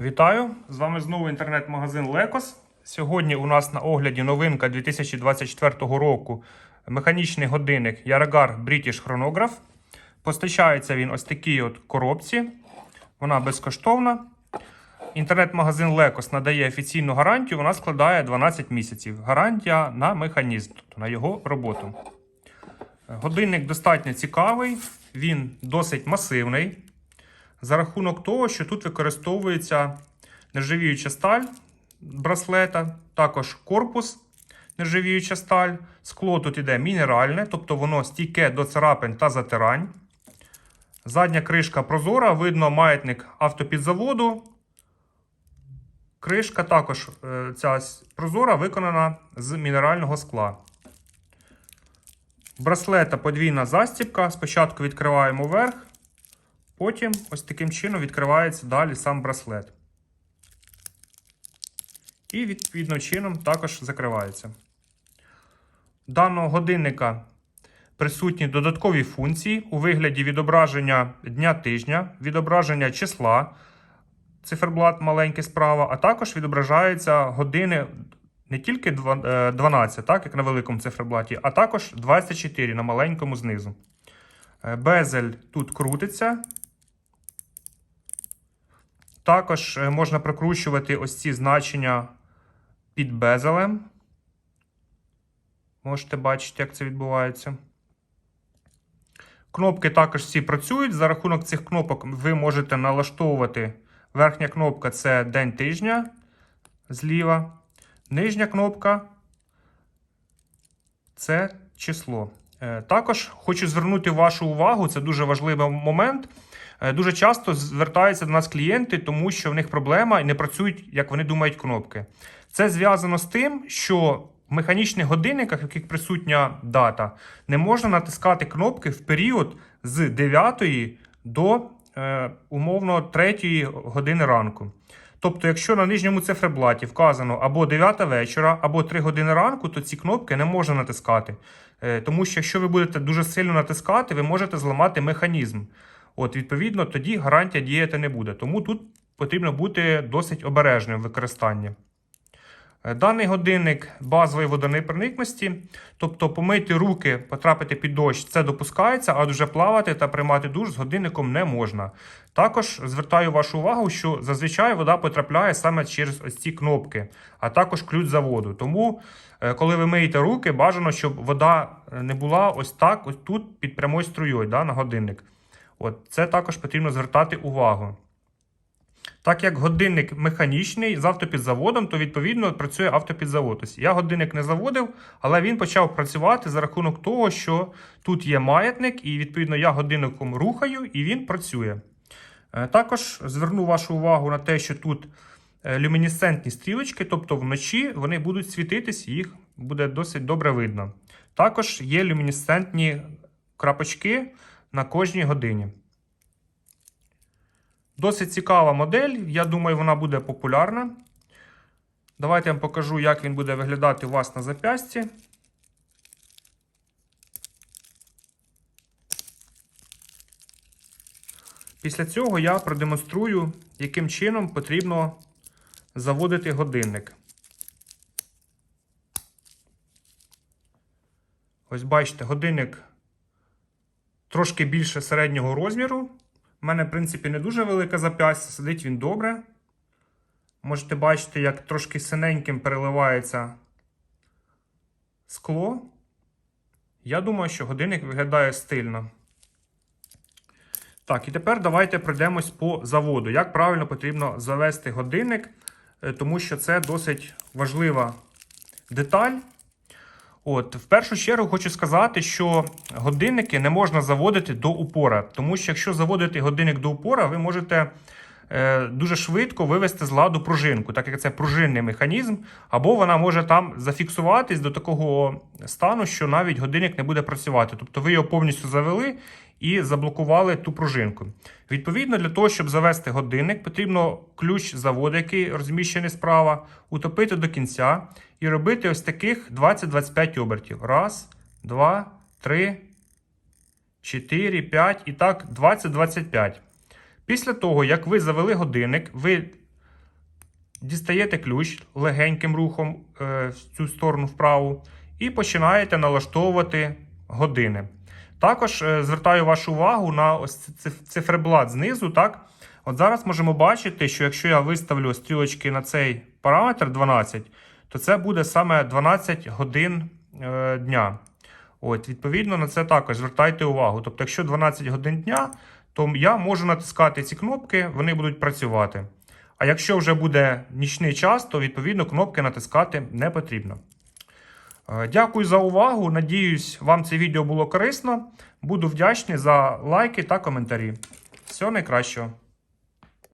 Вітаю! З вами знову інтернет-магазин Лекос. Сьогодні у нас на огляді новинка 2024 року механічний годинник Yargar British Chronograph. Постачається він ось такій от коробці. Вона безкоштовна. Інтернет-магазин Лекос надає офіційну гарантію, вона складає 12 місяців. Гарантія на механізм, тобто на його роботу. Годинник достатньо цікавий, він досить масивний. За рахунок того, що тут використовується нержавіюча сталь браслета, також корпус нержавіюча сталь. Скло тут іде мінеральне, тобто воно стійке до царапин та затирань. Задня кришка прозора, видно маятник автопідзаводу. Кришка також е, ця прозора виконана з мінерального скла. Браслета подвійна застібка. Спочатку відкриваємо верх, потім ось таким чином відкривається далі сам браслет. І відповідно чином також закривається. Даного годинника присутні додаткові функції у вигляді відображення дня тижня, відображення числа, циферблат маленький справа, а також відображаються години не тільки е, 12, так, як на великому циферблаті, а також 24 на маленькому знизу. Е, Безель тут крутиться. Також е, можна прокручувати ось ці значення під безелем. Можете бачити, як це відбувається. Кнопки також всі працюють. За рахунок цих кнопок ви можете налаштовувати. Верхня кнопка це день тижня зліва. Нижня кнопка це число. Е, Також хочу звернути вашу увагу, це дуже важливий момент. Е, Дуже часто звертаються до нас клієнти, тому що в них проблема і не працюють, як вони думають, кнопки. Це зв'язано з тим, що в механічних годинниках, в яких присутня дата, не можна натискати кнопки в період з 9 до е, умовно 3 години ранку. Тобто, якщо на нижньому циферблаті вказано або 9 вечора, або 3 години ранку, то ці кнопки не можна натискати. Е, Тому що якщо ви будете дуже сильно натискати, ви можете зламати механізм. От, відповідно, тоді гарантія діяти не буде. Тому тут потрібно бути досить обережним в використанні. Е, Даний годинник базової водонепроникності, тобто помити руки, потрапити під дощ, це допускається, а вже плавати та приймати душ з годинником не можна. Також звертаю вашу увагу, що зазвичай вода потрапляє саме через ось ці кнопки, а також ключ заводу. Тому, е, коли ви миєте руки, бажано, щоб вода е, не була ось так, ось тут під прямою струєю да, на годинник. От, Це також потрібно звертати увагу. Так як годинник механічний з автопідзаводом, то відповідно працює автопідзавод. Тобто я годинник не заводив, але він почав працювати за рахунок того, що тут є маятник, і відповідно я годинником рухаю, і він працює. Е, Також зверну вашу увагу на те, що тут е, люмінесцентні стрілочки, тобто вночі вони будуть світитись, їх буде досить добре видно. Також є люмінесцентні крапочки на кожній годині. Досить цікава модель. Я думаю, вона буде популярна. Давайте я вам покажу, як він буде виглядати у вас на запясті. Після цього я продемонструю, яким чином потрібно заводити годинник. Ось бачите, годинник трошки більше середнього розміру. У мене, в принципі, не дуже велике зап'ястя, сидить він добре. Можете бачити, як трошки синеньким переливається скло. Я думаю, що годинник виглядає стильно. Так, і тепер давайте пройдемось по заводу. Як правильно потрібно завести годинник, е, тому що це досить важлива деталь. От, в першу чергу хочу сказати, що годинники не можна заводити до упора, тому що якщо заводити годинник до упора, ви можете е, дуже швидко вивести з ладу пружинку, так як це пружинний механізм, або вона може там зафіксуватись до такого стану, що навіть годинник не буде працювати. Тобто ви його повністю завели і заблокували ту пружинку. Відповідно, для того, щоб завести годинник, потрібно ключ заводу, який розміщений справа, утопити до кінця і робити ось таких 20-25 обертів. Раз, два, три, чотири, п'ять і так 20-25. Після того, як ви завели годинник, ви дістаєте ключ легеньким рухом е, в цю сторону вправу і починаєте налаштовувати години. Також е, звертаю вашу увагу на ось ци- циферблат знизу. Так? От зараз можемо бачити, що якщо я виставлю стрілочки на цей параметр 12, то це буде саме 12 годин е, дня. От, відповідно, на це також звертайте увагу. Тобто, якщо 12 годин дня, то я можу натискати ці кнопки, вони будуть працювати. А якщо вже буде нічний час, то відповідно кнопки натискати не потрібно. Е, Дякую за увагу. Надіюсь, вам це відео було корисно. Буду вдячний за лайки та коментарі. Всього найкращого.